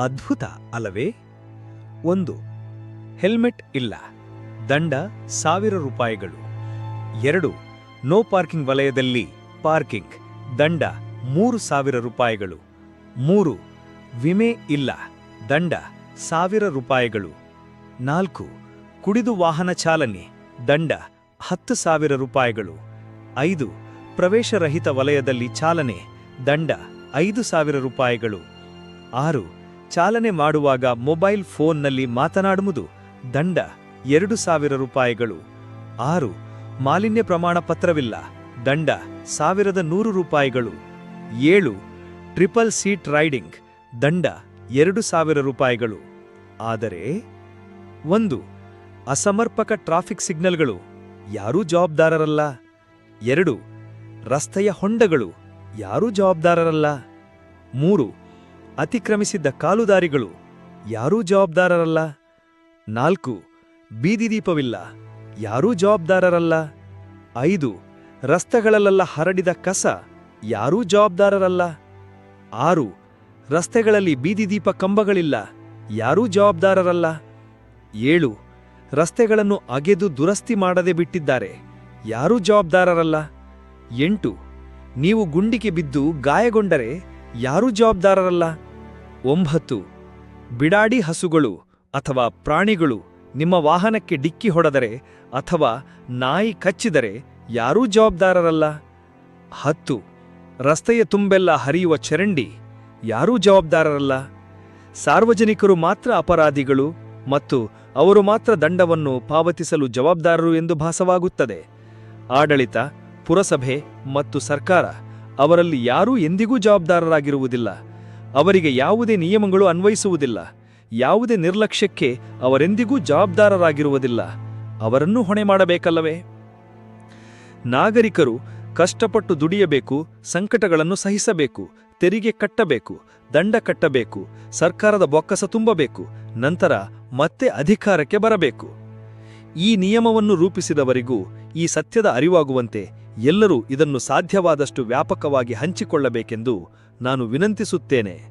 ಅದ್ಭುತ ಅಲ್ಲವೇ? ಒಂದು, ಹೆಲ್ಮೆಟ್ ಇಲ್ಲ, ದಂಡ ಸಾವಿರ ರೂಪಾಯಿಗಳು. ಎರಡು, ನೋ ಪಾರ್ಕಿಂಗ್ ವಲಯದಲ್ಲಿ ಪಾರ್ಕಿಂಗ್, ದಂಡ ಮೂರು ಸಾವಿರ ರೂಪಾಯಿಗಳು. ಮೂರು, ವಿಮೆ ಇಲ್ಲ, ದಂಡ ಸಾವಿರ ರೂಪಾಯಿಗಳು. ನಾಲ್ಕು, ಕುಡಿದು ವಾಹನ ಚಾಲನೆ, ದಂಡ ಹತ್ತು ಸಾವಿರ ರೂಪಾಯಿಗಳು. ಐದು ಪ್ರವೇಶರಹಿತ ವಲಯದಲ್ಲಿ ಚಾಲನೆ, ದಂಡ ಐದು ಸಾವಿರ ರೂಪಾಯಿಗಳು. ಆರು ಚಾಲನೆ ಮಾಡುವಾಗ ಮೊಬೈಲ್ ಫೋನ್ನಲ್ಲಿ ಮಾತನಾಡುವುದು ದಂಡ. ಎರಡು ಸಾವಿರ ರೂಪಾಯಿಗಳು. ಆರು, ಮಾಲಿನ್ಯ ಪ್ರಮಾಣ ಪತ್ರವಿಲ್ಲ. ದಂಡ, ಸಾವಿರದ ನೂರು ರೂಪಾಯಿಗಳು. ಏಳು, ಟ್ರಿಪಲ್ ಸೀಟ್ ರೈಡಿಂಗ್. ದಂಡ, ಎರಡು ಸಾವಿರ ರೂಪಾಯಿಗಳು. ಆದರೆ, ಒಂದು, ಅಸಮರ್ಪಕ ಟ್ರಾಫಿಕ್ ಸಿಗ್ನಲ್ಗಳು. ಯಾರೂ ಜವಾಬ್ದಾರರಲ್ಲ. ಎರಡು, ರಸ್ತೆಯ ಹೊಂಡಗಳು. ಯಾರೂ ಜವಾಬ್ದಾರರಲ್ಲ. ಮೂರು ಅತಿಕ್ರಮಿಸಿದ್ದ ಕಾಲುದಾರಿಗಳು ಯಾರೂ ಜವಾಬ್ದಾರರಲ್ಲ. ನಾಲ್ಕು, ಬೀದಿ ದೀಪವಿಲ್ಲ. ಯಾರೂ ಜವಾಬ್ದಾರರಲ್ಲ. ಐದು, ರಸ್ತೆಗಳಲ್ಲೆಲ್ಲ ಹರಡಿದ ಕಸ ಯಾರೂ ಜವಾಬ್ದಾರರಲ್ಲ. ಆರು, ರಸ್ತೆಗಳಲ್ಲಿ ಬೀದಿ ದೀಪ ಕಂಬಗಳಿಲ್ಲ, ಯಾರೂ ಜವಾಬ್ದಾರರಲ್ಲ. ಏಳು, ರಸ್ತೆಗಳನ್ನು ಅಗೆದು ದುರಸ್ತಿ ಮಾಡದೆ ಬಿಟ್ಟಿದ್ದಾರೆ, ಯಾರೂ ಜವಾಬ್ದಾರರಲ್ಲ. ಎಂಟು, ನೀವು ಗುಂಡಿಗೆ ಬಿದ್ದು ಗಾಯಗೊಂಡರೆ ಯಾರೂ ಜವಾಬ್ದಾರರಲ್ಲ. ಒಂಬತ್ತು ಬಿಡಾಡಿ ಹಸುಗಳು ಅಥವಾ ಪ್ರಾಣಿಗಳು ನಿಮ್ಮ ವಾಹನಕ್ಕೆ ಡಿಕ್ಕಿ ಹೊಡೆದರೆ ಅಥವಾ ನಾಯಿ ಕಚ್ಚಿದರೆ ಯಾರೂ ಜವಾಬ್ದಾರರಲ್ಲ. ಹತ್ತು, ರಸ್ತೆಯ ತುಂಬೆಲ್ಲ ಹರಿಯುವ ಚರಂಡಿ ಯಾರೂ ಜವಾಬ್ದಾರರಲ್ಲ. ಸಾರ್ವಜನಿಕರು ಮಾತ್ರ ಅಪರಾಧಿಗಳು ಮತ್ತು ಅವರು ಮಾತ್ರ ದಂಡವನ್ನು ಪಾವತಿಸಲು ಜವಾಬ್ದಾರರು ಎಂದು ಭಾಸವಾಗುತ್ತದೆ. ಆಡಳಿತ, ಪುರಸಭೆ ಮತ್ತು ಸರ್ಕಾರ ಅವರಲ್ಲಿ ಯಾರೂ ಎಂದಿಗೂ ಜವಾಬ್ದಾರರಾಗಿರುವುದಿಲ್ಲ. ಅವರಿಗೆ ಯಾವುದೇ ನಿಯಮಗಳು ಅನ್ವಯಿಸುವುದಿಲ್ಲ. ಯಾವುದೇ ನಿರ್ಲಕ್ಷ್ಯಕ್ಕೆ ಅವರೆಂದಿಗೂ ಜವಾಬ್ದಾರರಾಗಿರುವುದಿಲ್ಲ. ಅವರನ್ನೂ ಹೊಣೆ ಮಾಡಬೇಕಲ್ಲವೇ? ನಾಗರಿಕರು ಕಷ್ಟಪಟ್ಟು ದುಡಿಯಬೇಕು, ಸಂಕಟಗಳನ್ನು ಸಹಿಸಬೇಕು, ತೆರಿಗೆ ಕಟ್ಟಬೇಕು, ದಂಡ ಕಟ್ಟಬೇಕು, ಸರ್ಕಾರದ ಬೊಕ್ಕಸ ತುಂಬಬೇಕು, ನಂತರ ಮತ್ತೆ ಅಧಿಕಾರಕ್ಕೆ ಬರಬೇಕು. ಈ ನಿಯಮವನ್ನು ರೂಪಿಸಿದವರಿಗೂ ಈ ಸತ್ಯದ ಅರಿವಾಗುವಂತೆ ಎಲ್ಲರೂ ಇದನ್ನು ಸಾಧ್ಯವಾದಷ್ಟು ವ್ಯಾಪಕವಾಗಿ ಹಂಚಿಕೊಳ್ಳಬೇಕೆಂದು ನಾನು ವಿನಂತಿಸುತ್ತೇನೆ.